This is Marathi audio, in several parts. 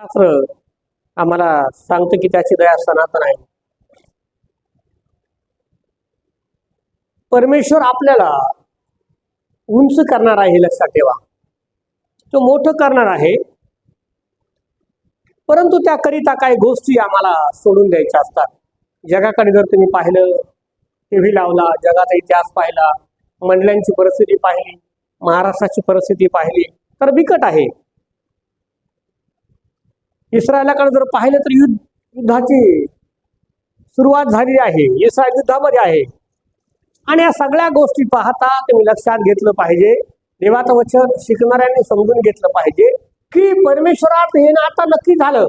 शास्त्र आम्हाला सांगतं की त्याची दया सनातन आहे परमेश्वर आपल्याला उंच करणार आहे हे लक्षात ठेवा. तो मोठं करणार आहे. परंतु त्याकरिता काही गोष्टी आम्हाला सोडून द्यायच्या असतात. जगाकडे जर तुम्ही पाहिलं टीव्ही लावला जगाचा इतिहास पाहिला मंडळांची परिस्थिती पाहिली महाराष्ट्राची परिस्थिती पाहिली तर बिकट आहे. इस्रायलाकडे जर पाहिलं तर युद्ध युद्धाची सुरुवात झालेली आहे. इस्रायल युद्धामध्ये आहे. आणि या सगळ्या गोष्टी पाहता तुम्ही लक्षात घेतलं पाहिजे. देवाचं वचन शिकणाऱ्यांनी समजून घेतलं पाहिजे की परमेश्वरात येणं आता नक्की झालं.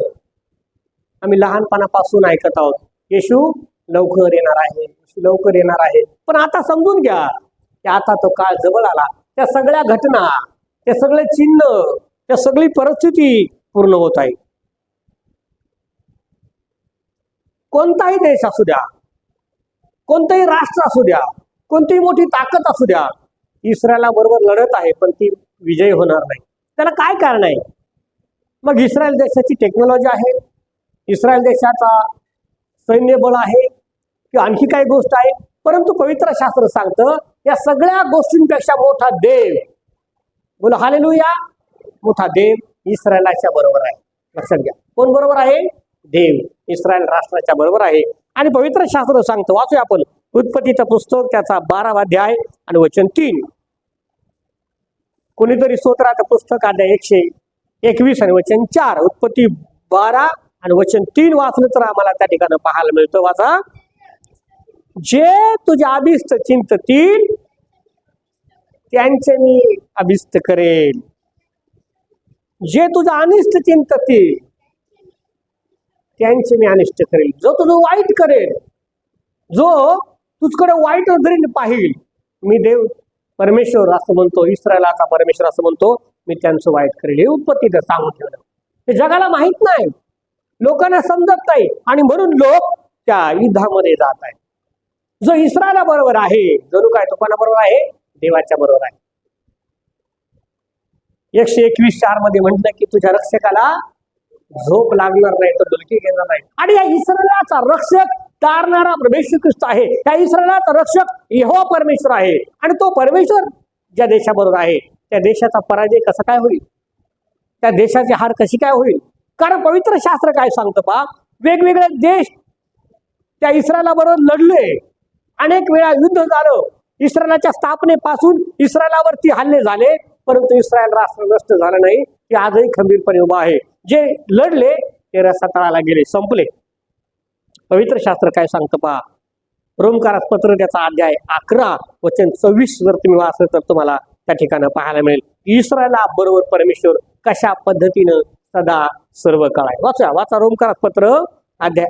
आम्ही लहानपणापासून ऐकत आहोत येशू लवकर येणार आहे येशू लवकर येणार आहे. पण आता समजून घ्या की आता तो काळ जवळ आला. त्या सगळ्या घटना ते सगळे चिन्ह त्या सगळी परिस्थिती पूर्ण होत आहे. कोणताही देश असू द्या कोणतंही राष्ट्र असू द्या कोणतीही मोठी ताकद असू द्या इस्रायला बरोबर लढत आहे पण ती विजयी होणार नाही. त्याला काय कारण आहे? मग इस्रायल देशाची टेक्नॉलॉजी आहे इस्रायल देशाचा सैन्य बळ आहे किंवा आणखी काही गोष्ट आहे परंतु पवित्र शास्त्र सांगतं या सगळ्या गोष्टींपेक्षा मोठा देव बोला हालेलुया मोठा देव इस्रायलाच्या बरोबर आहे. लक्षात घ्या. कोण बरोबर आहे? देव इस्रायल राष्ट्राच्या बरोबर आहे. आणि पवित्र शास्त्र सांगतो वाचूया आपण. उत्पत्तीचं पुस्तक त्याचा बारावा अध्याय आणि वचन तीन. कोणीतरी स्तोत्राचं पुस्तक अध्याय एकशे एकवीस आणि वचन चार. उत्पत्ती बारा आणि वचन तीन वाचलं तर आम्हाला त्या ठिकाणी पाहायला मिळतं. वाचा. जे तुझे अभिस्त चिंततील त्यांचे मी अभिस्त करेल. जे तुझं अनिष्ट चिंततील त्यांचे मी अनिष्ट करेल. जो तुझं वाईट करेल जो तुझकडे वाईट नजरेने पाहिल मी देव परमेश्वर असं म्हणतो इस्रायलाचा परमेश्वर असं म्हणतो मी त्यांचं वाईट करेल. हे उत्पत्ती सांगून ठेवलं. हे जगाला माहीत नाही. लोकांना समजत नाही. आणि म्हणून लोक त्या युद्धामध्ये जात आहेत. जो इस्रायला बरोबर आहे जणू काय तो बरोबर आहे? देवाच्या बरोबर आहे. एकशे एकवीस चारमध्ये म्हटलं की तुझ्या रक्षकाला झोप लागणार नाही तर धुलकी घेणार नाही. आणि या इस्रायलाचा रक्षक तारणारा प्रवेश ख्रिस्त आहे. त्या इसरायलाचा रक्षक यहोवा परमेश्वर आहे. आणि तो परमेश्वर ज्या देशाबरोबर आहे त्या देशाचा पराजय कसा काय होईल? त्या देशाची हार कशी काय होईल? कारण पवित्र शास्त्र काय सांगतं पा वेगवेगळे देश त्या इस्रायलाबरोबर लढले. अनेक वेळा युद्ध झालं. इस्रायलाच्या स्थापनेपासून इस्रायलावरती हल्ले झाले. परंतु इस्रायल राष्ट्र नष्ट झालं नाही. ते आजही खंबीरपणे उभा आहे. जे लढले ते रसातळाला गेले संपले. पवित्र शास्त्र काय सांगतं पहा? रोमकारास पत्र त्याचा अध्याय अकरा वचन सव्वीस जर तुम्ही वाचलं तर तुम्हाला त्या ठिकाणी पाहायला मिळेल. इस्रायला बरोबर परमेश्वर कशा पद्धतीनं सदा सर्व काळ आहे. वाचा वाचा रोमकारास पत्र अध्याय.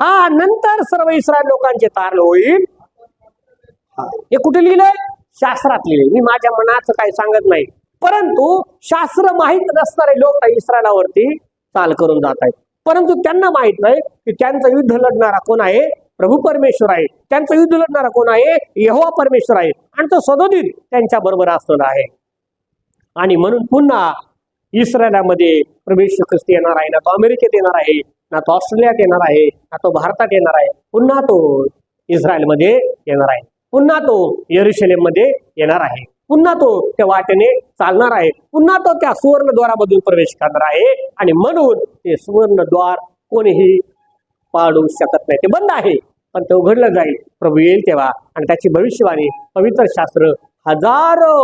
हा नंतर सर्व इस्रायल लोकांचे तारण होईल. हा. हे कुठे लिहिलंय? शास्त्रात लिहिले मी माझ्या मनाचं काही सांगत नाही. परंतु शास्त्र माहीत नसणारे लोक त्या इस्रायलावरती चाल करून जात आहेत. परंतु त्यांना माहीत नाही की त्यांचं युद्ध लढणारा कोण आहे? प्रभू परमेश्वर आहे. त्यांचं युद्ध लढणारा कोण आहे? यहोवा परमेश्वर आहे. आणि तो सदोदित त्यांच्या बरोबर असणार आहे. आणि म्हणून पुन्हा इस्रायलामध्ये प्रवेश ख्रिस्त येणार आहे. ना तो अमेरिकेत येणार आहे ना तो ऑस्ट्रेलियात येणार आहे ना तो भारतात येणार आहे. पुन्हा तो इस्रायलमध्ये येणार आहे. पुन्हा तो येरुशलेममध्ये येणार आहे. पुन्हा तो त्या वाटेने चालणार आहे. पुन्हा तो त्या सुवर्णद्वारामधून प्रवेश करणार आहे. आणि म्हणून ते सुवर्णद्वार कोणीही पाडू शकत नाही. ते बंद आहे. पण ते उघडलं जाईल. प्रभू येईल तेव्हा. आणि त्याची भविष्यवाणी पवित्र शास्त्र हजारो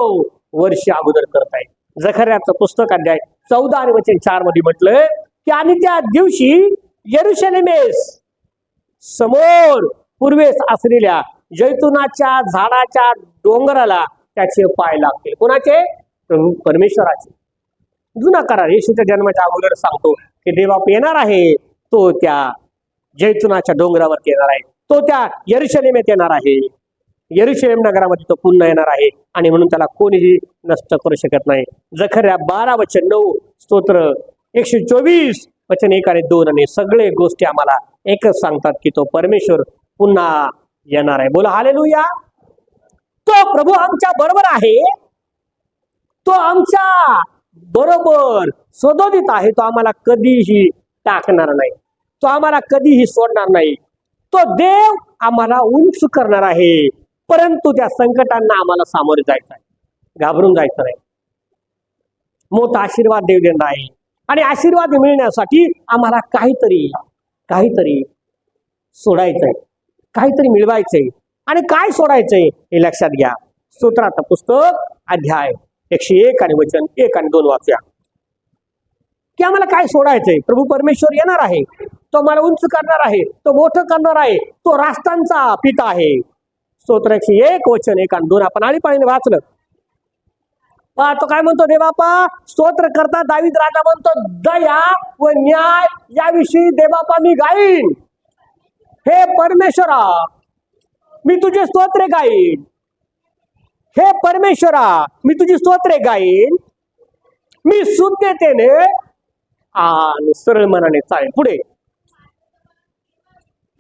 वर्ष अगोदर करत आहे जखऱ्याचं पुस्तक अध्याय चौदा आणि वचन चारमध्ये म्हटलंय की आणि त्या दिवशी येरुशलेमेस समोर पूर्वेस असलेल्या जैतुनाच्या झाडाच्या डोंगराला त्याचे पाय लागतील. कोणाचे? प्रभू परमेश्वराचे. जुना करार. येशूच्या जन्माच्या अगोदर सांगतो की देवाप येणार आहे. तो त्या जैतुनाच्या डोंगरावरती येणार आहे. तो त्या यरुशलेमेत येणार आहे. यरुशलेम नगरामध्ये तो पुन्हा येणार आहे आणि म्हणून त्याला कोणीही नष्ट करू शकत नाही. जखऱ्या बारा वचन नऊ स्तोत्र एकशे चोवीस वचन एक आणि दोन आणि सगळे गोष्टी आम्हाला एकच सांगतात की तो परमेश्वर पुन्हा येणार आहे. बोला हालेलुया! तो प्रभू आमच्या बरोबर आहे. तो आमच्या बरोबर सदोदित आहे. तो आम्हाला कधीही टाकणार नाही. तो आम्हाला कधीही सोडणार नाही. तो देव आम्हाला उंच करणार आहे. परंतु त्या संकटांना आम्हाला सामोरे जायचं आहे. घाबरून जायचं नाही. मोठा आशीर्वाद देव देणार आहे. आणि आशीर्वाद मिळण्यासाठी आम्हाला काहीतरी काहीतरी सोडायचंय. काहीतरी मिळवायचंय. आणि काय सोडायचंय हे लक्षात घ्या. स्तोत्राचं पुस्तक अध्याय एकशे एक आणि वचन एक आणि दोन वाचूया की आम्हाला काय सोडायचंय? प्रभू परमेश्वर येणार आहे. तो मला उंच करणार आहे तो मोठं करणार आहे तो राष्ट्रांचा पिता आहे. स्तोत्र एकशे एक वचन एक आणि दोन. आपण आळीपाळीने वाचलं. तो काय म्हणतो देवापा स्तोत्र करता दावीद राजा म्हणतो दया व न्याय याविषयी देवापा मी गाईन. हे परमेश्वरा मी तुझे स्तोत्रे गाईन. हे परमेश्वरा मी तुझी स्तोत्रे गाईन. मी शुद्धतेने आणि सरळ मनाने चालेल पुढे.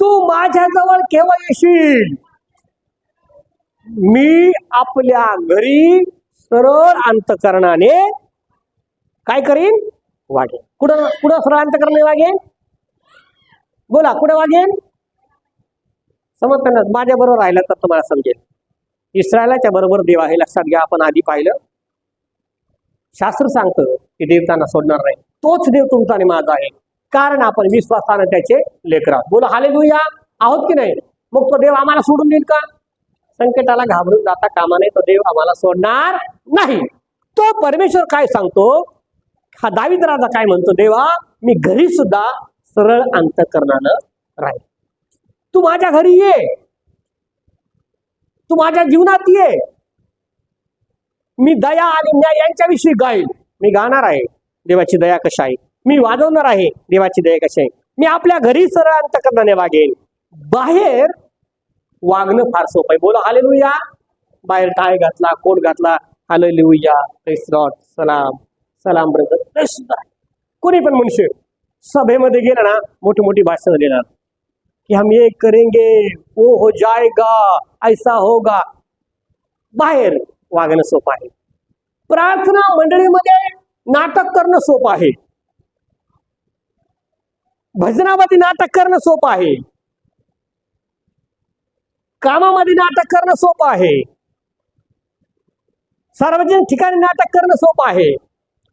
तू माझ्याजवळ केव्हा येशील? मी आपल्या घरी सरळ अंतकरणाने काय करीन? वागेन. कुठं कुठं सरळ अंतकरणाने वागेन? बोला कुठं वागेन? समजतं ना माझ्या बरोबर राहिलं तर तुम्हाला समजेल. इस्रायलाच्या बरोबर देवा हे लक्षात घ्या. आपण आधी पाहिलं. शास्त्र सांगतं की देवतांना सोडणार नाही. तोच देव तुमचा आणि माझा आहे. कारण आपण विश्वासानं त्याचे लेकर बोला हाले आहोत की नाही? मग तो देव आम्हाला सोडून देईल का? संकटाला घाबरून जाता कामा नये. तो देव आम्हाला सोडणार नाही. तो परमेश्वर काय सांगतो? हा दाविद राजा काय म्हणतो? देवा मी घरी सुद्धा सरळ अंतकरणानं राहील तू माझ्या घरी ये. तू माझ्या जीवनात ये. मी दया आणि न्याय यांच्याविषयी गाईल मी गाणार आहे. देवाची दया कशी आहे? मी वाजवणार आहे. देवाची दया कशी आहे? मी आपल्या घरी सरळ अंतकरणाने वागेन. बाहेर वागणं फार सोपं आहे. बोला आले लुया बाहेर टाय घातला कोट घातला. हाले लिहूया सलाम. सलाम ब्रदर सुद्धा कोणी पण मनुष्य सभेमध्ये गेला ना मोठी मोठी भाषणं देणार. कि हम ये करेंगे वो हो जाएगा ऐसा होगा। बाहेर वागणं सोपं आहे. प्रार्थना मंडळीमध्ये नाटक करणं सोपं आहे. भजनामध्ये नाटक करणं सोपं आहे. कामामध्ये नाटक करणं सोपं आहे. सार्वजनिक ठिकाणी नाटक करणं सोपं आहे.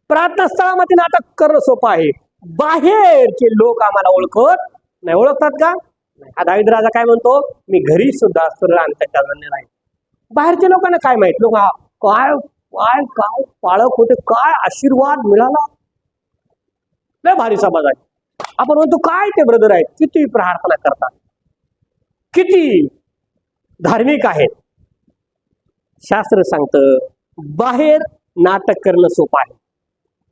प्रार्थना स्थळामध्ये नाटक करणं सोपं आहे. बाहेरचे लोक आम्हाला ओळखत नाही. ओळखतात का? हा दाविद राजा काय म्हणतो? मी घरी सुद्धा सरळ अंतकरणाने राहील बाहेरच्या लोकांना काय माहीत? लोक काय काय काय पाळक होते काय आशीर्वाद मिळाला? लय भारी समाज आहे. आपण म्हणतो काय ते ब्रदर आहेत? किती प्रार्थना करतात? किती धार्मिक आहेत? शास्त्र सांगतं बाहेर नाटक करणं सोपं आहे.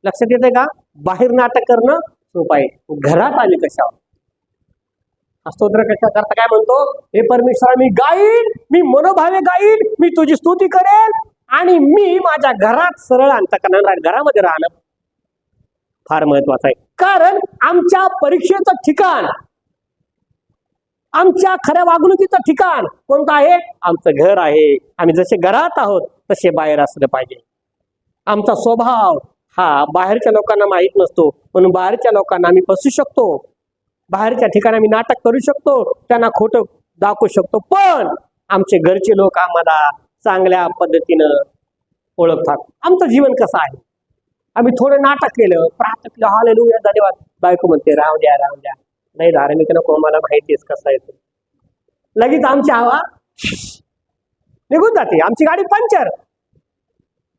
लक्षात येते का? बाहेर नाटक करणं सोपं आहे. घरात आले कशावर? स्तोत्र कशा करता काय म्हणतो? हे परमेश्वर मी गाईन मी मनोभावे गाईन मी तुझी स्तुती करेन आणि मी माझ्या घरात सरळ अंतकरणाला घरामध्ये राहणं फार महत्वाचं आहे. कारण आमच्या परीक्षेचं ठिकाण आमच्या खऱ्या वागणुकीचं ठिकाण कोणतं आहे? आमचं घर आहे. आम्ही जसे घरात आहोत तसे बाहेर असलं पाहिजे. आमचा स्वभाव हा बाहेरच्या लोकांना माहीत नसतो म्हणून बाहेरच्या लोकांना आम्ही फसू शकतो. बाहेरच्या ठिकाणी आम्ही नाटक करू शकतो त्यांना खोटं दाखवू शकतो पण आमचे घरचे लोक आम्हाला चांगल्या पद्धतीनं ओळखतात. आमचं जीवन कसं आहे? आम्ही थोडं नाटक केलं प्रार्थना हॉल या धन्यवाद. बायको म्हणते राव द्या राव द्या. नाही धार्मिक नको मला माहितीच कसं आहे लगेच आमची हवा निघून जाते. आमची गाडी पंचर.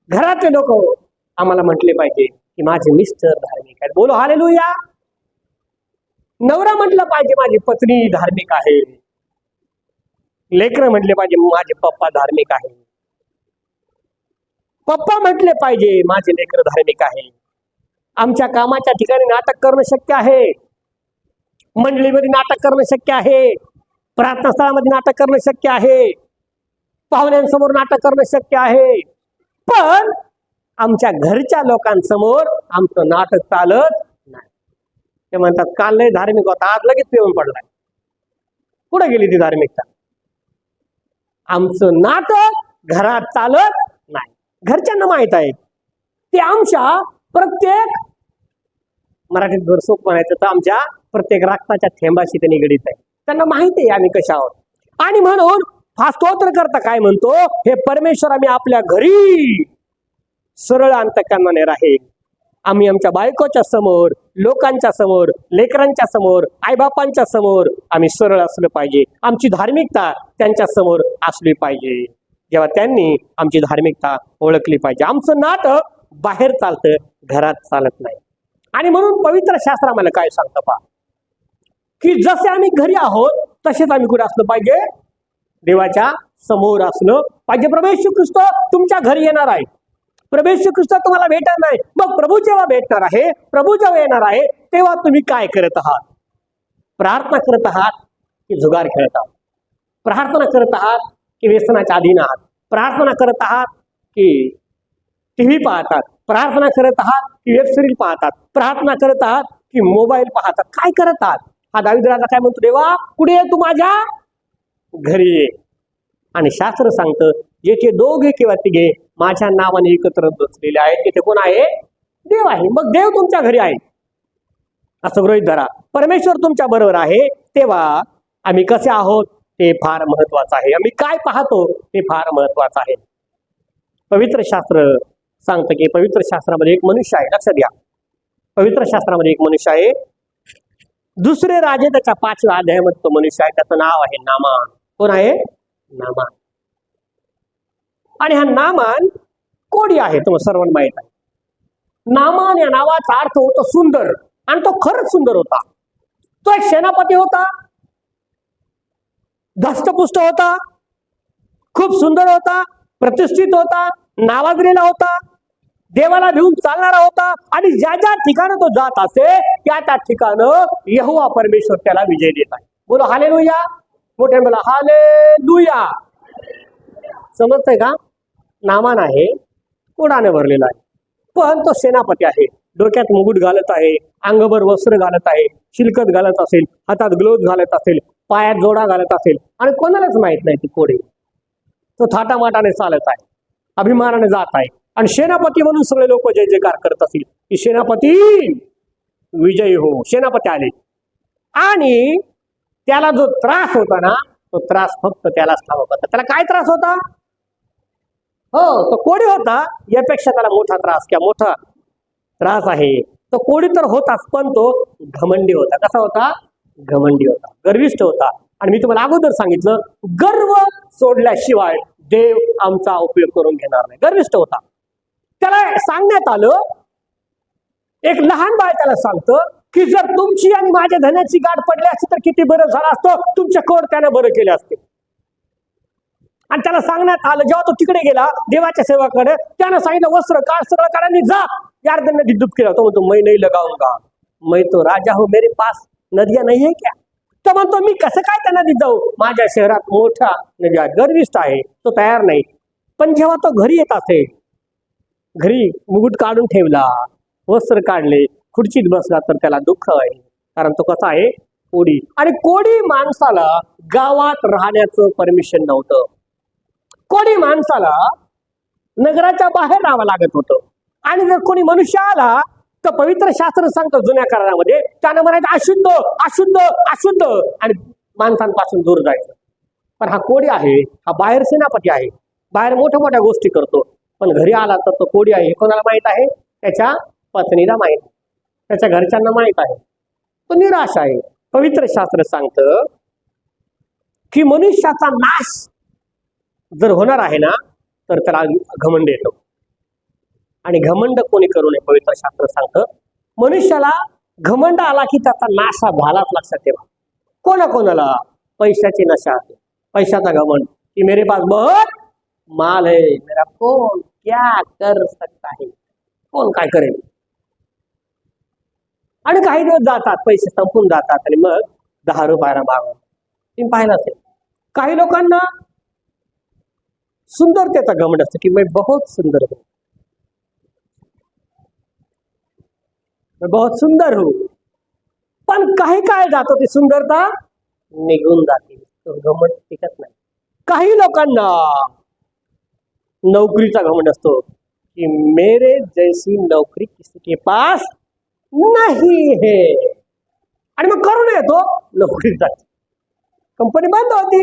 घरातले लोक आम्हाला म्हटले पाहिजे की माझे मिस्टर धार्मिक आहेत. बोलो हालेलू या नवरा म्हटलं पाहिजे माझी पत्नी धार्मिक आहे. लेकर म्हटले पाहिजे माझे पप्पा धार्मिक आहे. पप्पा म्हटले पाहिजे माझे लेकर धार्मिक आहे. आमच्या कामाच्या ठिकाणी नाटक करणं शक्य आहे. मंडळीमध्ये नाटक करणं शक्य आहे. प्रार्थनास्थळामध्ये नाटक करणं शक्य आहे. पाहुण्यांसमोर नाटक करणं शक्य आहे. पण आमच्या घरच्या लोकांसमोर आमचं नाटक चालत ते म्हणतात काल लय धार्मिक होता आज लगेच पिऊन पडलाय. कुठे गेली ती धार्मिकता? आमचं नाटक घरात चालत नाही. घरच्यांना माहीत आहे. ते आमच्या प्रत्येक मराठीत घरसोक म्हणायचं तर आमच्या प्रत्येक रक्ताच्या थेंबाशी ते निगडीत आहे. त्यांना माहिती आहे आम्ही कशा आहोत. आणि म्हणून हा स्तोत्र करता काय म्हणतो? हे परमेश्वर आम्ही आपल्या घरी सरळ अंतकरणाने राहील. आम्ही आमच्या बायकोच्या समोर लोकांच्या समोर लेकरांच्या समोर आईबापांच्या समोर आम्ही सरळ असलं पाहिजे. आमची धार्मिकता त्यांच्यासमोर असली पाहिजे. जेव्हा त्यांनी आमची धार्मिकता ओळखली पाहिजे. आमचं नाटक बाहेर चालतं घरात चालत नाही. आणि म्हणून पवित्र शास्त्र आम्हाला काय सांगतं पा की जसे आम्ही घरी आहोत तसेच आम्ही कुठे असलं पाहिजे? देवाच्या समोर असलं पाहिजे. प्रवेश ख्रिस्त तुमच्या घरी येणार आहे. प्रवेश ख्रिस्त तुम्हाला भेटणार नाही मग प्रभू जेव्हा भेटणार आहे प्रभू जेव्हा येणार आहे तेव्हा तुम्ही काय करत आहात? प्रार्थना करत आहात की जुगार खेळत आहात? प्रार्थना करत आहात की व्यसनाच्या अधीन आहात? प्रार्थना करत आहात की टीव्ही पाहतात? प्रार्थना करत आहात की वेब सिरीज पाहतात? प्रार्थना करत आहात की मोबाईल पाहतात? काय करत आहात? हा दाविद्राचा काय म्हणतो देवा कुठे ये तू माझ्या? घरी ये. आणि शास्त्र सांगतं जेथे दोघे किंवा तिघे माझ्या नावाने एकत्र बसलेले आहेत. तिथे कोण आहे? देव आहे. मग देव तुमच्या घरी आहे. असं गृहित धरा. परमेश्वर तुमच्या बरोबर आहे. तेव्हा आम्ही कसे आहोत? ते फार महत्वाचं आहे. आम्ही काय पाहतो? ते फार महत्वाचं आहे. पवित्र शास्त्र सांगतं की पवित्र शास्त्रामध्ये एक मनुष्य आहे. लक्षात घ्या. पवित्र शास्त्रामध्ये एक मनुष्य आहे. दुसरे राजे त्याच्या पाचव्या अध्यायामध्ये तो मनुष्य आहे. त्याचं नाव आहे नामान. कोण आहे? नामान. आणि हा नामान कोडी आहे तुम्हाला सर्वांना माहीत आहे. नामान या नावाचा अर्थ होतो सुंदर आणि तो खरंच सुंदर होता. तो एक सेनापती होता धस्तपुष्ट होता खूप सुंदर होता प्रतिष्ठित होता नावाजलेला होता देवाला भिवून चालणारा होता आणि ज्या ज्या ठिकाणं तो जात असे त्या त्या ठिकाणं यहोवा परमेश्वर त्याला विजय देत आहे. बोलो हाले लुया मोठे बोला हाले लुया समजतंय का? नामान आहे कोडाने भरलेला आहे. पण तो सेनापती आहे. डोक्यात मुगुट घालत आहे अंगभर वस्त्र घालत आहे शिलकत घालत असेल हातात ग्लोव्ह घालत असेल पायात जोडा घालत असेल आणि कोणालाच माहीत नाही ती कोडे. तो थाटामाटाने चालत आहे अभिमानाने जात आहे. आणि सेनापती म्हणून सगळे लोक जय जयकार करत असतील. की सेनापती विजयी हो सेनापती आले. आणि त्याला जो त्रास होता ना तो त्रास फक्त त्यालाच ठाव होता. त्याला काय त्रास होता? हो तो कोडी होता यापेक्षा त्याला मोठा त्रास किंवा मोठा त्रास आहे. तो कोडी तर होताच पण तो घमंडी होता. कसा होता? घमंडी होता गर्विष्ठ होता. आणि मी तुम्हाला अगोदर सांगितलं गर्व सोडल्याशिवाय देव आमचा उपयोग करून घेणार नाही. गर्विष्ठ होता. त्याला सांगण्यात आलं एक लहान बाळ त्याला सांगतं की जर तुमची आणि माझ्या धनाची गाठ पडली असती तर किती बरं झालं असतं. तुमच्या कोड बरं केले असते. आणि त्याला सांगण्यात आलं जेव्हा तो तिकडे गेला देवाच्या सेवाकडे त्यानं सांगितलं वस्त्र काढ सगळं काढांनी जा. यार त्यांना डिद्दूप केला. तो म्हणतो मै नाही लगाऊंगा मै तो राजा हो मेरे पास नदिया नाही आहे क्या? तर म्हणतो मी कसं काय त्या नदीत जाऊ? माझ्या शहरात मोठा नद्या गर्विष्ट आहे. तो तयार नाही. पण जेव्हा तो घरी येत असे घरी मुगुट काढून ठेवला वस्त्र काढले खुर्चीत बसला तर त्याला दुःख आहे. कारण तो कसा आहे? कोडी आणि कोडी माणसाला गावात राहण्याचं परमिशन नव्हतं. कोणी माणसाला नगराच्या बाहेर राहावं लागत होतं. आणि जर कोणी मनुष्य आला तर पवित्र शास्त्र सांगतं जुन्या करारामध्ये त्यानं म्हणायचं अशुद्ध अशुद्ध अशुद्ध. आणि माणसांपासून दूर जायचं. पण हा कोडी आहे हा बाहेर सेनापती आहे. बाहेर मोठ्या मोठ्या गोष्टी करतो. पण घरी आला तर तो कोडी आहे हे कोणाला माहीत आहे? त्याच्या पत्नीला माहीत. आहे त्याच्या घरच्यांना माहीत आहे. तो निराश आहे. पवित्र शास्त्र सांगतं की मनुष्याचा नाश जर होणार आहे ना तर त्याला घमंड येतो. आणि घमंड कोणी करू नये पवित्र शास्त्र सांगतं. मनुष्याला घमंड आला की त्याचा नाशा झालाच लक्षात ठेवा कोणा कोणाला पैशाची नशा आहे. पैशाचा घमंड. की मेरे पास बहुत माल है मेरा कोण क्या कर सकता है? कोण काय करेल? आणि काही दिवस जातात पैसे संपून जातात आणि मग दहा रुपयाला मागवतात. तुम्ही पाहिलं असेल. काही लोकांना सुंदरतेचा की मैं बहुत सुंदर हूँ। मैं बहुत सुंदर हूँ। पण काही काय जातो ती सुंदरता निघून जाते तो घमंड टिकत नाही। काही लोकांना नोकरीचा घमंड असतो कि मेरे जैसी नौकरी किसी के पास नहीं है। आणि मग करून येतो नोकरी जाते कंपनी बंद होती।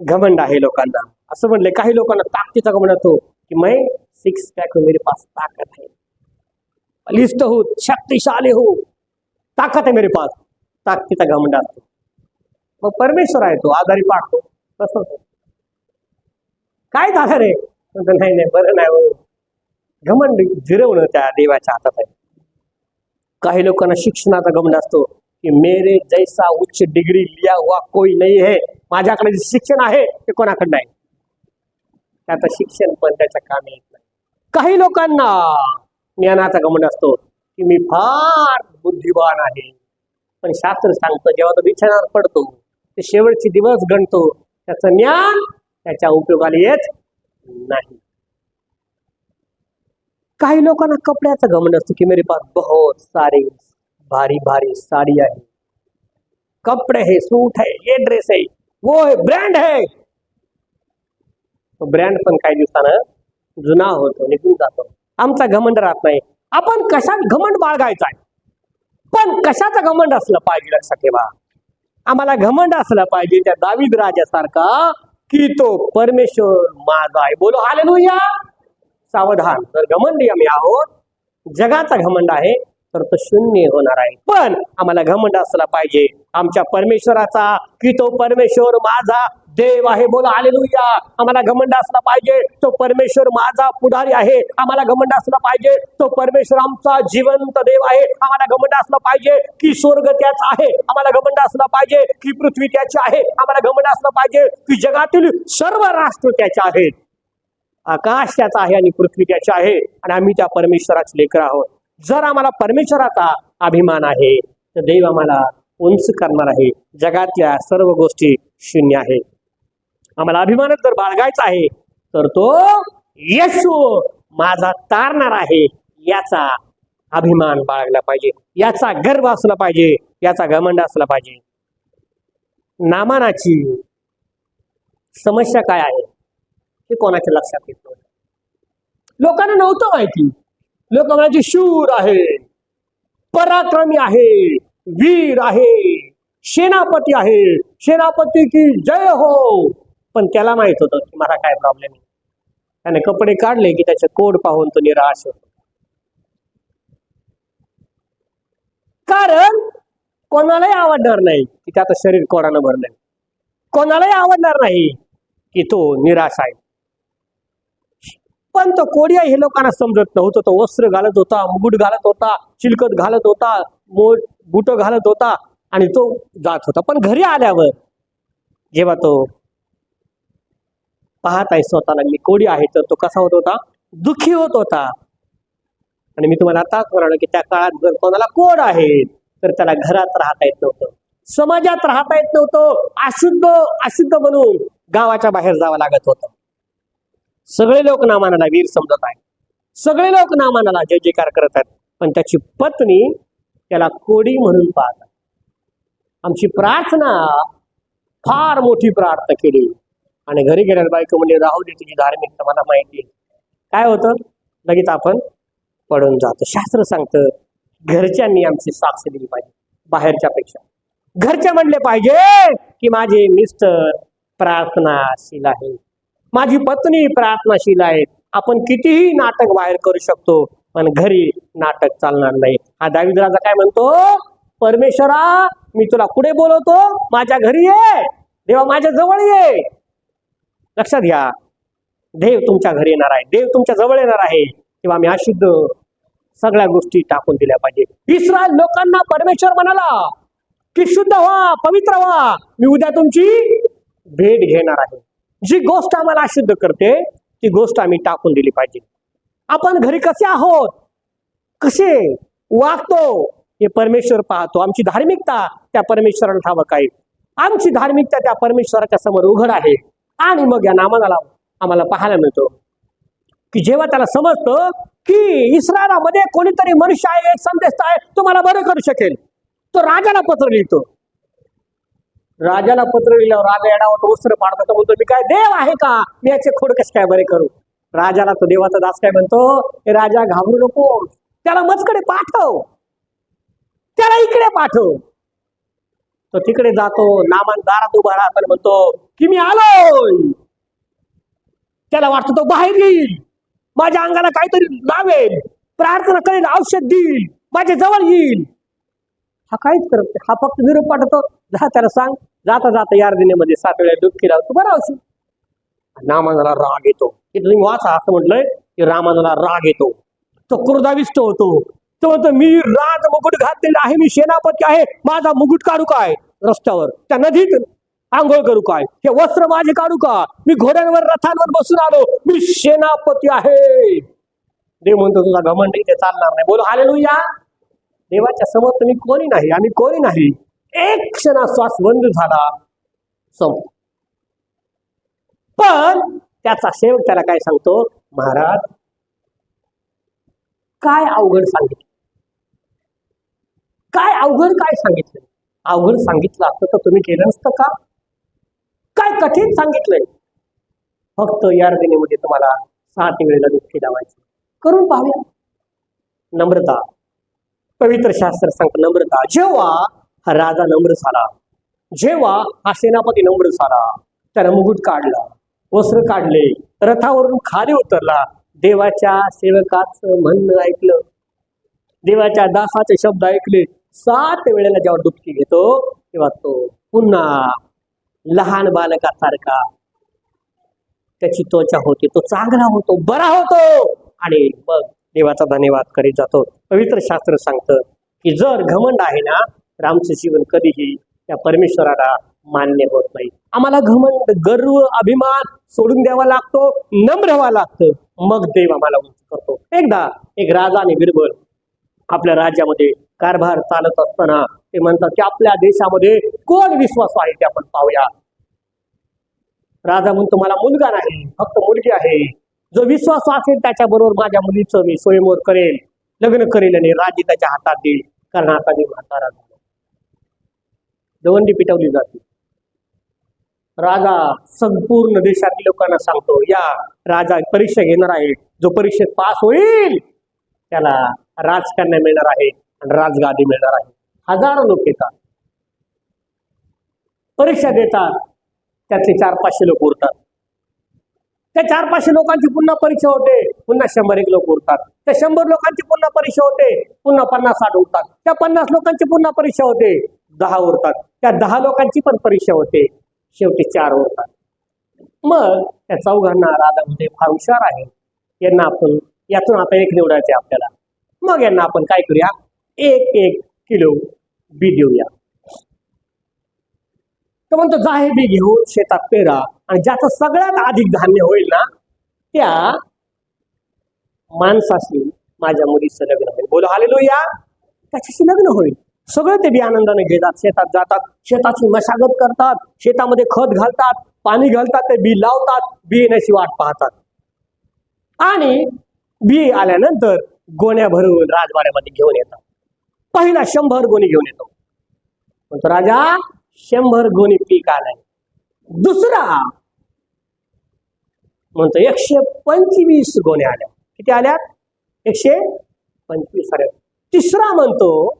घमंड आहे लोकांना. असं म्हणले काही लोकांना ताकदीचा घमंड होतो कि मैं सिक्स पैक मेरे पास ताकत है. लिस्ट हो शक्तिशाली हो ताकद आहे मेरे पास. ताकदीचा घमंड असतो. मग परमेश्वर आहे तो आजारी पाडतो तसं काय झालं रे? नाही नाही बरं नाही हो. घमंड जिरवणं त्या देवाच्या हातात आहे. काही लोकांना शिक्षणाचा घमंड असतो की मेरे जैसा उच्च डिग्री लिया हुआ कोई नाही आहे माझ्याकडे जे शिक्षण आहे ते कोणाकडे नाही त्याचं शिक्षण पण त्याच्या कामी येत नाही काही लोकांना ज्ञानाचा घमंड असतो की मी फार बुद्धिवान आहे. पण शास्त्र सांगतं जेव्हा तो विचारावर पडतो ते शेवटचे दिवस गणतो त्याचं ज्ञान त्याच्या उपयोगाला येत नाही. काही लोकांना कपड्याचा घमंड असतो की मेरे पास बहुत सारे भारी भारी साड़ी है। कपड़े है सूट है ये ड्रेस है वो है ब्रँड है। तो ब्रँड पण काही दिवसानं जुना होतो निघून जातो। आमचा घमंड राहत नाही। आपण कशात घमंड बाळगायचा आहे? पण कशाचा घमंड असलं पाहिजे लक्षात ठेवा। आम्हाला घमंड असलं पाहिजे त्या दावीद राजासारखा की तो परमेश्वर माझा आहे। बोलो आले सावधान। तर घमंडी आम्ही आहोत। जगाचा घमंड आहे। तर तो शून्य होणार आहे. पण आम्हाला घमंड असला पाहिजे. आमच्या परमेश्वराचा की तो परमेश्वर माझा देव आहे बोला आलेलुया आम्हाला घमंड असला पाहिजे. तो परमेश्वर माझा पुढारी आहे. आम्हाला घमंड असला पाहिजे. तो परमेश्वर आमचा जिवंत देव आहे. आम्हाला घमंड असला पाहिजे की स्वर्ग त्याचा आहे. आम्हाला घमंड असला पाहिजे की पृथ्वी त्याची आहे. आम्हाला घमंड असला पाहिजे की जगातील सर्व राष्ट्र त्याचे आहेत. आकाश त्याचा आहे आणि पृथ्वी त्याची आहे. आणि आम्ही त्या परमेश्वराचे लेकर आहोत. जर आम्हाला परमेश्वराचा अभिमान आहे तर देव आम्हाला उंच करणार आहे. जगातल्या सर्व गोष्टी शून्य आहे. आम्हाला अभिमानच जर बाळगायचा आहे तर तो येशू माझा तारणार आहे. याचा अभिमान बाळगला पाहिजे. याचा गर्व असला पाहिजे. याचा घमंड असला पाहिजे. नामानाची समस्या काय आहे हे कोणाच्या लक्षात येत नव्हतं लोकांना नव्हतं माहिती. लोक म्हणायचे शूर आहे. पराक्रमी आहे. वीर आहे. सेनापती आहे. सेनापती की जय हो. पण त्याला माहीत होतं की मला काय प्रॉब्लेम आहे. त्याने कपडे काढले की त्याचे कोड पाहून तो निराश होतो. कारण कोणालाही आवडणार नाही की त्याचं शरीर कोणानं भरलंय. कोणालाही आवडणार नाही की तो निराश आहे. पण तो कोडिया हे लोकांना समजत नव्हतं. तो वस्त्र घालत होता मुगुट घालत होता चिलकत घालत होता मोठ बुट घालत होता आणि तो जात होता. पण घरी आल्यावर जेव्हा तो पाहत आहे स्वतःला मी कोडी आहे तर तो कसा होत होता? दुःखी होत होता. आणि मी तुम्हाला आताच म्हणालो की त्या काळात जर कोणाला कोड आहे तर त्याला घरात राहता येत नव्हतं. समाजात राहता येत नव्हतं. अशुद्ध अशुद्ध बनून गावाच्या बाहेर जावं लागत होतं. सगळे लोक नामानाला वीर समजत आहेत. सगळे लोक नामानाला जय जयकार करत आहेत. पण त्याची पत्नी त्याला कोडी म्हणून पाहतात. आमची प्रार्थना फार मोठी प्रार्थना केली. आणि घरी गेल्यावर बायको म्हणजे राहू दे तुझी धार्मिकता मला माहिती काय होतं? लगेच आपण पडून जातो. शास्त्र सांगतं घरच्यांनी आमची साक्ष दिली पाहिजे बाहेरच्या पेक्षा. घरचे म्हणले पाहिजे की माझे मिस्टर प्रार्थनाशील आहे माझी पत्नी प्रार्थनाशील आहे. आपण कितीही नाटक बाहेर करू शकतो पण घरी नाटक चालणार नाही. हा दाविद राजा काय म्हणतो? परमेश्वरा मी तुला पुढे बोलवतो. माझ्या घरी ये. देवा माझ्या जवळ ये. लक्षात घ्या. देव तुमच्या घरी येणार आहे. देव तुमच्या जवळ येणार आहे. किंवा मी अशुद्ध सगळ्या गोष्टी टाकून दिल्या पाहिजे. इस्रायल लोकांना परमेश्वर म्हणाला की शुद्ध व्हा पवित्र व्हा. मी उद्या तुमची भेट घेणार आहे. जी गोष्ट आम्हाला अशुद्ध करते ती गोष्ट आम्ही टाकून दिली पाहिजे. आपण घरी कसे आहोत? कसे वागतो? हे परमेश्वर पाहतो. आमची धार्मिकता त्या परमेश्वराला ठावक आहे. आमची धार्मिकता त्या परमेश्वराच्या समोर उघड आहे. आणि मग या नामाला आम्हाला पाहायला मिळतो. की जेव्हा त्याला समजतं की इस्रायलामध्ये कोणीतरी मनुष्य आहे एक संदेश आहे तो मला बरं करू शकेल. तो राजाला पत्र लिहितो. राजाला पत्र लिहिल्यावर राजा येणावर वस्त्र पाडतो तर बोलतो मी काय देव आहे का? मी याचे खोड कसे काय बरे करू? राजाला तो देवाचा दास काय म्हणतो "हे राजा घाबरू नको. त्याला मजकडे पाठव. त्याला इकडे पाठव. तो तिकडे जातो नामान दारात उभा राहताना म्हणतो की मी आलोय. त्याला वाटतो तो बाहेर येईल. माझ्या अंगाला काहीतरी लावेल. प्रार्थना करेल औषध देईल. माझ्या जवळ येईल. हा काहीच करत नाही. हा फक्त विरोध पाठवतो. जा त्याला सांग. जाता जाता यार्दिनेमध्ये सात वेळा डुबकी लावतो बरं असू. रामानाला राग येतो. की तुम्ही वाचा असं म्हटलंय की रामानाला राग येतो. तो क्रोधाविष्ट होतो. तो म्हणतो मी राज मुकुट घातलेला आहे. मी सेनापती आहे. माझा मुकुट काढू काय? रस्त्यावर. त्या नदीत आंघोळ करू काय? हे वस्त्र माझे काढू का? मी घोड्यांवर रथांवर बसून आलो. मी सेनापती आहे. देव म्हणतो तुझा घमंड इथे चालणार नाही. बोलो या देवाच्या समोर तुम्ही कोणी नाही आम्ही कोणी नाही. एक क्षणा श्वास बंद झाला संप पण त्याचा शेवट त्याला काय सांगतो? महाराज काय अवघड सांगितलं? काय अवघड काय सांगितलं? अवघड सांगितलं असतं तर तुम्ही केलं नसतं का? काय कठीण सांगितलंय? फक्त यार्दिनीमध्ये तुम्हाला सात वेळेला दुःखी लावायचं. करून पाहूया. नम्रता. पवित्र शास्त्र सांगतं नम्रता जेव्हा हा राजा नम्र झाला जेव्हा हा सेनापती नम्र झाला त्याला मुगुट काढला वस्त्र काढले रथावरून खाली उतरला. देवाच्या सेवकाचं म्हणणं ऐकलं. देवाच्या दासाचे शब्द ऐकले. सात वेळेला जेव्हा डुबकी घेतो तेव्हा तो पुन्हा लहान बालकासारखा त्याची त्वचा होते तो चांगला होतो बरा होतो. आणि मग देवाचा धन्यवाद करीत जातो. पवित्र शास्त्र सांगतं की जर घमंड आहे ना तर आमचं जीवन कधीही त्या परमेश्वराला मान्य होत नाही. आम्हाला घमंड गर्व अभिमान सोडून द्यावा लागतो नम्र व्हावा लागतं. मग देव आम्हाला उंच करतो. एकदा एक राजा आणि बिरबल आपल्या राज्यामध्ये कारभार चालत असताना ते म्हणतात की आपल्या देशामध्ये कोण विश्वास आहे ते आपण पाहूया. राजा म्हणतो मला मुलगा नाही फक्त मुलगी आहे. जो विश्वास असेल त्याच्याबरोबर माझ्या मुलीचं मी स्वयंवर करेल लग्न करेल आणि राजे त्याच्या हातात देईल कारण आता मी म्हातारा झालो. दवंडी पिटवली जाते. राजा संपूर्ण देशातील लोकांना सांगतो या राजा परीक्षा घेणार आहे. जो परीक्षेत पास होईल त्याला राजकन्या मिळणार आहे आणि राजगादी मिळणार आहे. हजारो लोक येतात. परीक्षा देतात. त्यातले चार पाचशे लोक उरतात. त्या चार पाचशे लोकांची पुन्हा परीक्षा होते. पुन्हा शंभर एक लोक उरतात. त्या शंभर लोकांची पुन्हा परीक्षा होते. पुन्हा पन्नास साठ उरतात. त्या पन्नास लोकांची पुन्हा परीक्षा होते. दहा उरतात. त्या दहा लोकांची पण परीक्षा होते. शेवटी चार उरतात. मग त्या चौघांना राधामध्ये फार हुशार आहे. यांना आपण यातून आता एक निवडायचे आपल्याला. मग यांना आपण काय करूया? एक एक किलो बी देऊया. म्हणतो जा हे बी घेऊन शेतात पेरा आणि ज्याचं सगळ्यात अधिक धान्य होईल ना त्या माणसाशी माझ्या मुलीचं लग्न होईल. बोलो आलेलो या त्याच्याशी लग्न होईल. सगळं ते बी आनंदाने घेतात शेतात जातात शेताची मशागत करतात शेतामध्ये खत घालतात पाणी घालतात ते बी लावतात बी येण्याची वाट पाहतात. आणि बी आल्यानंतर गोण्या भरून राजवाड्यामध्ये घेऊन येतात. पहिला शंभर गोणी घेऊन येतो. म्हणतो राजा शंभर गोणी पीक आलाय. दुसरा म्हणतो एकशे पंचवीस गोण्या आल्या. किती आल्यात एकशे पंचवीस आल्या. तिसरा म्हणतो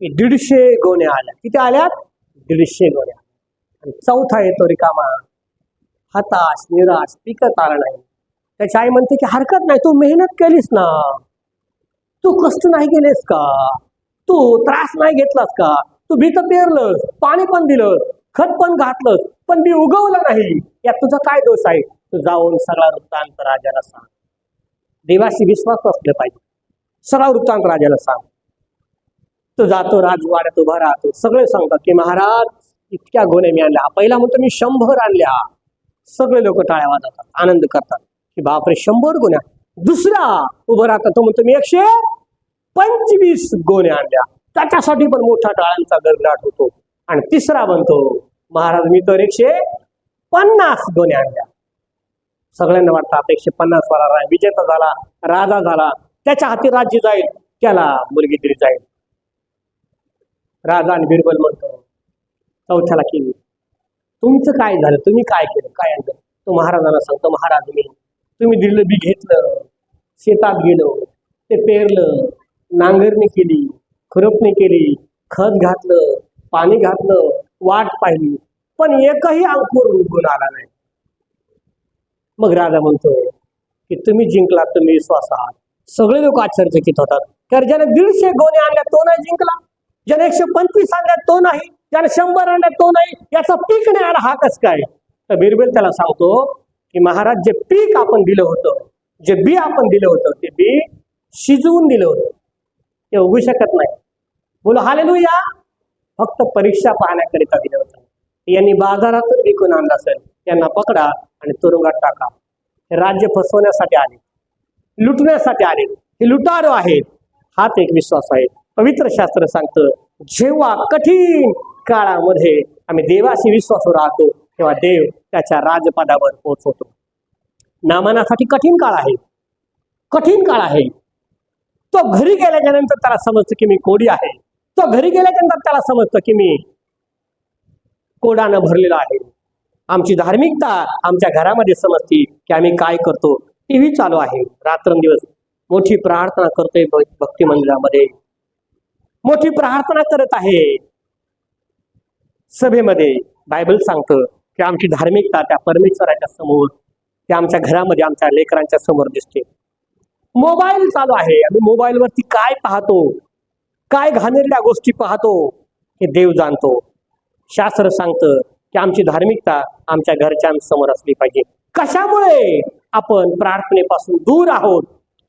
की दीडशे गोण्या आल्या. किती आल्यात दीडशे गोण्या आणि चौथा येतो रिकामा. हताश निराश पिकत आला नाही. त्याची आई म्हणते की हरकत नाही तू मेहनत केलीस ना. तू कष्ट नाही केलेस का? तू त्रास नाही घेतलास का? तू भीत पेरलं पाणी पण दिलं खत पण घातलं पण मी उगवलं नाही. यात तुझा काय दोष आहे? तू जाऊन सगळा वृत्तांत राजाला सांग. देवाशी विश्वास असले पाहिजे. सगळा वृत्तांत राजाला सांग. तो जातो राजवाड्यात उभा राहतो. सगळे सांगतात की महाराज इतक्या गुन्हे मी आणल्या. पहिला म्हणतो मी शंभर आणल्या. सगळे लोक टाळ्या वाजवतात आनंद करतात. की बापरे शंभर गोण्या दुसरा उभं राहतात तो म्हणतो मी एकशे पंचवीस गोण्या आणल्या. त्याच्यासाठी पण मोठा डाळांचा गडगडाट होतो. आणि तिसरा म्हणतो महाराज मी तर एकशे पन्नास गोण्या आणल्या. सगळ्यांना वाटतं आता एकशे पन्नास वाला विजेता झाला राजा झाला त्याच्या हाती राज्य जाईल त्याला मुलगी दिली जाईल. राजा आणि बिरबल म्हणतो चौथ्याला केली तुमचं काय झालं? तुम्ही काय केलं? काय आणलं? तो महाराजांना सांगतो महाराज मी तुम्ही दिलं बी घेतलं. शेतात गेलो ते पेरलं नांगरणी केली खुरपणी केली खत घातलं पाणी घातलं वाट पाहिली. पण एकही अंकुर उगून आला नाही. मग राजा म्हणतो की तुम्ही जिंकला तुम्ही विश्वास आहात. सगळे लोक आश्चर्यचकित होतात. तर ज्याने दीडशे गोणे आणल्या तो नाही जिंकला. ज्याने एकशे पंचवीस आणल्या तो नाही. ज्याने शंभर आणल्या तो नाही. याचा पीक नाही आला हा कस काय? तर बिरबेल त्याला सांगतो की महाराज जे पीक आपण दिलं होतं जे बी आपण दिलं होतं ते बी शिजवून दिलं होतं. ते उगू शकत नाही. बोलो हालेलू या फक्त परीक्षा पाहण्याकरिता दिलं होतं. यांनी बाजारातून विकून आणला असेल त्यांना पकडा आणि तुरुंगात टाका. हे राज्य फसवण्यासाठी आले. लुटण्यासाठी आले. हे लुटारो आहेत. हाच एक विश्वास आहे. पवित्र शास्त्र सांगतं जेव्हा कठीण काळामध्ये आम्ही देवाशी विश्वास राहतो तेव्हा देव त्याच्या राजपदावर पोहोचवतो नामानासाठी कठीण काळ आहे. कठीण काळ आहे. तो घरी गेल्याच्यानंतर त्याला समजतं की मी कोडी आहे. तो घरी गेल्याच्यानंतर त्याला समजतं की मी कोडानं भरलेला आहे. आमची धार्मिकता आमच्या घरामध्ये समजते की आम्ही काय करतो. टीव्ही चालू आहे. रात्रंदिवस मोठी प्रार्थना करतोय भक्ती मंदिरामध्ये मोठी प्रार्थना करत आहे. सभेमध्ये बायबल सांगतं की आमची धार्मिकता त्या परमेश्वराच्या समोर त्या आमच्या घरामध्ये आमच्या लेकरांच्या समोर दिसते. मोबाईल चालू आहे. आम्ही मोबाईलवरती काय पाहतो? काय घाणेरड्या गोष्टी पाहतो हे देव जाणतो. शास्त्र सांगतं की आमची धार्मिकता आमच्या घरच्यांसमोर असली पाहिजे. कशामुळे आपण प्रार्थनेपासून दूर आहोत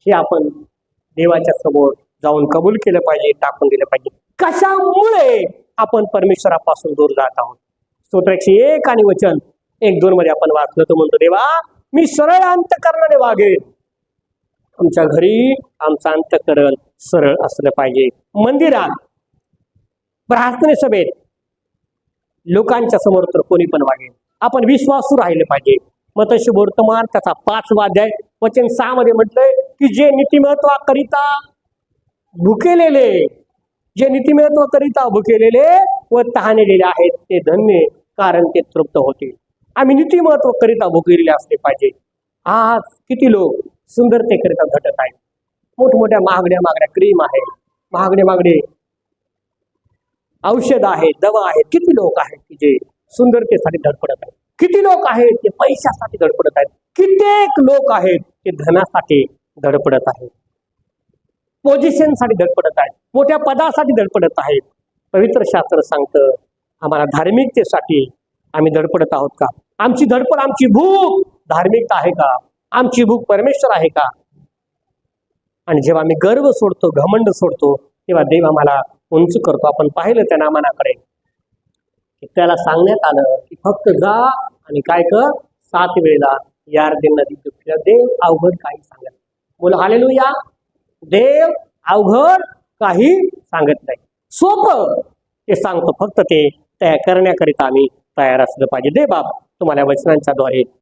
हे आपण देवाच्या समोर जाऊन कबूल केलं पाहिजे टाकून दिलं पाहिजे. कशामुळे आपण परमेश्वरापासून दूर जात आहोत? स्तोत्र एक आणि वचन. एक दोन मध्ये आपण वाचलं तो म्हणतो देवा मी सरळ अंतकरणाने वागेन. आमच्या घरी आमचं अंतकरण सरळ असलं पाहिजे. मंदिरात प्रार्थने सभेत लोकांच्या समोर तर कोणी पण वागेल. आपण विश्वासू राहिले पाहिजे. मतशुभ वर्तमान त्याचा पाचवा अध्याय वचन सहा मध्ये म्हटलंय की जे नीतिमत्वा करिता भुकेलेले जे नीतिमत्व करिता भुकेलेले व तहानेलेले आहेत ते धन्य कारण ते तृप्त होतील. आम्ही नीतिमत्व करिता भुकेलेले असले पाहिजे. आज किती लोक सुंदरतेकरिता घटत आहेत. मोठमोठ्या महागड्या महागड्या क्रीम आहेत महागडे महागडे औषध आहेत दवा आहेत. किती लोक आहेत की जे सुंदरतेसाठी धडपडत आहेत? किती लोक आहेत ते पैशासाठी धडपडत आहेत? कित्येक लोक आहेत ते धनासाठी धडपडत आहेत? पोझिशनसाठी धडपडत आहेत. मोठ्या पदासाठी धडपडत आहेत. पवित्र शास्त्र सांगतं आम्हाला धार्मिकतेसाठी आम्ही धडपडत आहोत का? आमची धडपड आमची भूक धार्मिकता आहे का? आमची भूक परमेश्वर आहे का? आणि जेव्हा आम्ही गर्व सोडतो घमंड सोडतो तेव्हा देव आम्हाला उंच करतो. आपण पाहिलं त्या नामानाकडे. त्याला सांगण्यात आलं की फक्त जा आणि काय कर? सात वेळेला यार्दे नदी देव अवघड काही सांगत बोल आलेलो या देव अवघड काही सांगत नाही. सोपं ते सांगतो. फक्त ते तयार करण्याकरिता आम्ही तयार असलं पाहिजे. दे बाप तुम्हाला वचनांच्या द्वारे